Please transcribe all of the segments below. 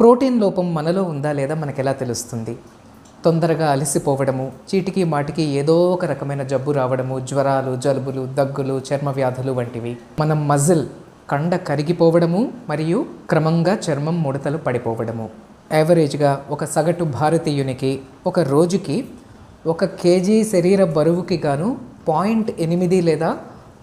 Protein లోపం మనలో ఉందా లేదా మనకు ఎలా తెలుస్తుంది? తొందరగా అలసిపోవడము చీటికి మాటికి ఏదో ఒక రకమైన జబ్బు రావడము జ్వరాలు జలుబులు దగ్గులు చర్మ వ్యాధులు వంటివి. మన మజిల్ కండ కరిగిపోవడము మరియు క్రమంగా చర్మం ముడతలు పడిపోవడము. యావరేజ్గా ఒక సగటు భారతీయునికి ఒక రోజుకి ఒక కేజీ శరీర బరువుకి గాను పాయింట్ ఎనిమిది లేదా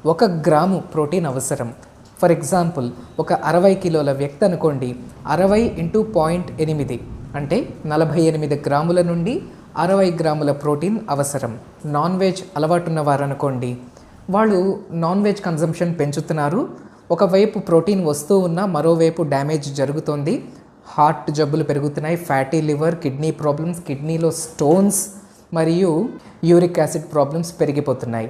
ఒక గ్రాము ప్రోటీన్ అవసరం. ఫర్ ఎగ్జాంపుల్ ఒక అరవై కిలోల వ్యక్తి అనుకోండి అరవై ఇంటూ పాయింట్ ఎనిమిది అంటే నలభై ఎనిమిది గ్రాముల నుండి అరవై గ్రాముల ప్రోటీన్ అవసరం. నాన్ వెజ్ అలవాటున్న వారు అనుకోండి వాళ్ళు నాన్ వెజ్ కన్జంప్షన్ పెంచుతున్నారు. ఒకవైపు ప్రోటీన్ వస్తూ ఉన్నా మరోవైపు డ్యామేజ్ జరుగుతోంది. హార్ట్ జబ్బులు పెరుగుతున్నాయి. ఫ్యాటీ లివర్ కిడ్నీ ప్రాబ్లమ్స్ కిడ్నీలో స్టోన్స్ మరియు యూరిక్ యాసిడ్ ప్రాబ్లమ్స్ పెరిగిపోతున్నాయి.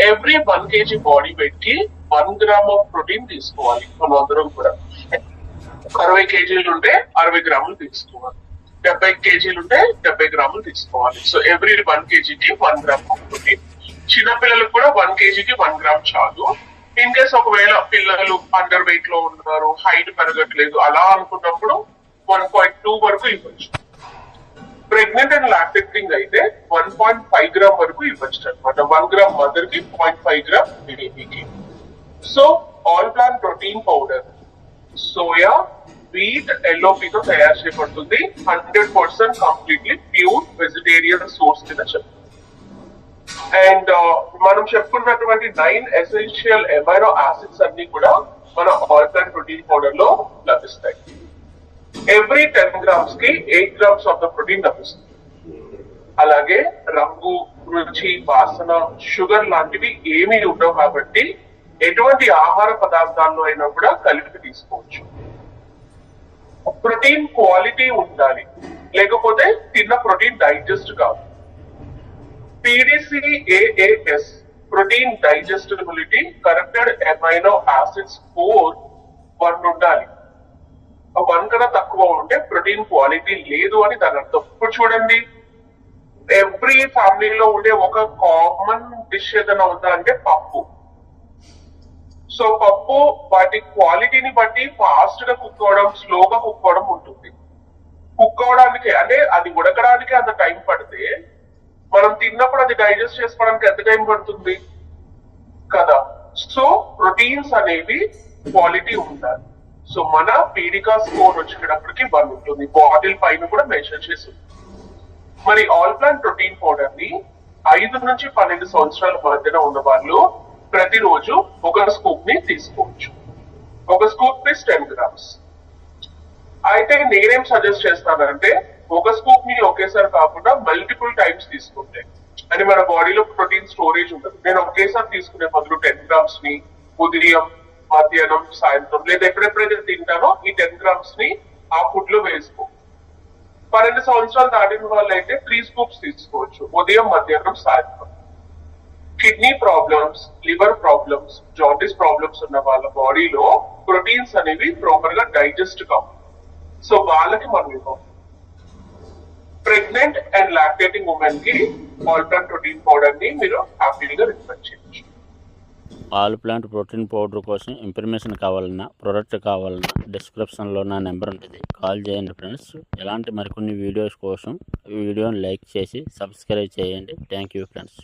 ఎవ్రీ వన్ కేజీ బాడీ వెయిట్కి వన్ గ్రామ్ ఆఫ్ ప్రోటీన్ తీసుకోవాలి. మనం అందరం కూడా. అరవై కేజీలు ఉంటే అరవై గ్రాములు తీసుకోవాలి. డెబ్బై కేజీలు ఉంటే డెబ్బై గ్రాములు తీసుకోవాలి. సో ఎవ్రీ వన్ కేజీకి వన్ గ్రామ్ ఆఫ్ ప్రోటీన్ చిన్నపిల్లలకు కూడా వన్ కేజీకి వన్ గ్రామ్ చాలు. ఇన్ కేస్ ఒకవేళ పిల్లలు అండర్ వెయిట్లో ఉన్నారు హైట్ పెరగట్లేదు అలా అనుకున్నప్పుడు వన్ పాయింట్ టూ వరకు ఇవ్వచ్చు. ప్రెగ్నెంట్ అండ్ లాక్టేటింగ్ అయితే వన్ పాయింట్ ఫైవ్ గ్రామ్ వరకు ఇవ్వచ్చు అనమాట వన్ గ్రామ్ మదర్కి పాయింట్ ఫైవ్ గ్రామ్ బేబీకి so all plan protein powder. Soya wheat LOP తో తయారు చేయబడుతుంది. Hundred percent completely pure vegetarian source కింద చెప్తుంది అండ్ మనం చెప్పుకున్నటువంటి నైన్ ఎసెన్షియల్ ఎమైనో యాసిడ్స్ అన్ని కూడా మన ఆల్ ప్లాన్ ప్రోటీన్ పౌడర్లో లభిస్తాయి. Every ten గ్రామ్స్కి eight grams of the protein లభిస్తుంది. అలాగే రంగు రుచి వాసన షుగర్ లాంటివి ఏమీ ఉండవు కాబట్టి ఎటువంటి ఆహార పదార్థాల్లో అయినా కూడా కలిపి తీసుకోవచ్చు. ప్రోటీన్ క్వాలిటీ ఉండాలి. లేకపోతే తిన్న ప్రోటీన్ డైజెస్ట్ కాదు. PDCAAS protein digestibility corrected amino acid score one ఉండాలి. వన్ కన్నా తక్కువ ఉంటే ప్రోటీన్ క్వాలిటీ లేదు అని దాని అర్థం. ఇప్పుడు చూడండి ఎవ్రీ ఫ్యామిలీలో ఉండే ఒక కామన్ డిష్ ఏదైనా ఉందా అంటే పప్పు. సో పప్పు వాటి క్వాలిటీని బట్టి ఫాస్ట్గా కుక్ అవడం స్లోగా కుక్ అవడం ఉంటుంది. కుక్ అవడానికి అంటే అది ఉడకడానికి అంత టైం పడితే మనం తిన్నప్పుడు అది డైజెస్ట్ చేసుకోవడానికి ఎంత టైం పడుతుంది? కదా. సో ప్రోటీన్స్ అనేవి క్వాలిటీ ఉండాలి. సో మన పీడికా స్కోర్ వచ్చేటప్పటికి వన్ ఉంటుంది. బాటిల్ పైన కూడా మెన్షన్ చేసి మరి ఆల్ ప్లాన్ ప్రోటీన్ పౌడర్ని ఐదు నుంచి పన్నెండు సంవత్సరాల మధ్యన ఉన్న వాళ్ళు ప్రతిరోజు ఒక స్కూప్ని తీసుకోవచ్చు. ఒక స్కూప్ పీస్ టెన్ గ్రామ్స్ అయితే నేనేం సజెస్ట్ చేస్తానంటే ఒక స్కూప్ని ఒకేసారి కాకుండా మల్టిపుల్ టైమ్స్ తీసుకుంటే అని మన బాడీలో ప్రోటీన్ స్టోరేజ్ ఉంటుంది. నేను ఒకేసారి తీసుకునే బదులు టెన్ గ్రామ్స్ని ఉదయం మధ్యాహ్నం సాయంత్రం లేదా ఎప్పుడెప్పుడైతే తింటానో ఈ టెన్ గ్రామ్స్ని ఆ ఫుడ్లో వేసుకో. పన్నెండు సంవత్సరాలు దాటిన వాళ్ళు అయితే త్రీ స్కూప్స్ తీసుకోవచ్చు. ఉదయం మధ్యాహ్నం సాయంత్రం. Kidney problems liver problems jaundice problems ఉన్న వాళ్ళ బాడీలో ప్రోటీన్స్ అనేవి ప్రాపర్గా డైజెస్ట్ కావు. సో వాళ్ళకి మనం ఇవ్వం. ప్రెగ్నెంట్ అండ్ లాక్టేటింగ్ ఉమెన్కి ఆల్టర్న్ ప్రోటీన్ పౌడర్ని మీరు హ్యాపీగా రికమెండ్ చేయొచ్చు. ఆల్ ప్లాంట్ ప్రోటీన్ పౌడర్ కోసం ఇన్ఫర్మేషన్ కావాలన్నా ప్రోడక్ట్ కావాలన్నా డిస్క్రిప్షన్లో నా నెంబర్ ఉంటుంది. కాల్ చేయండి ఫ్రెండ్స్. ఎలాంటి మరికొన్ని వీడియోస్ కోసం వీడియోని లైక్ చేసి సబ్స్క్రైబ్ చేయండి. Thank you friends.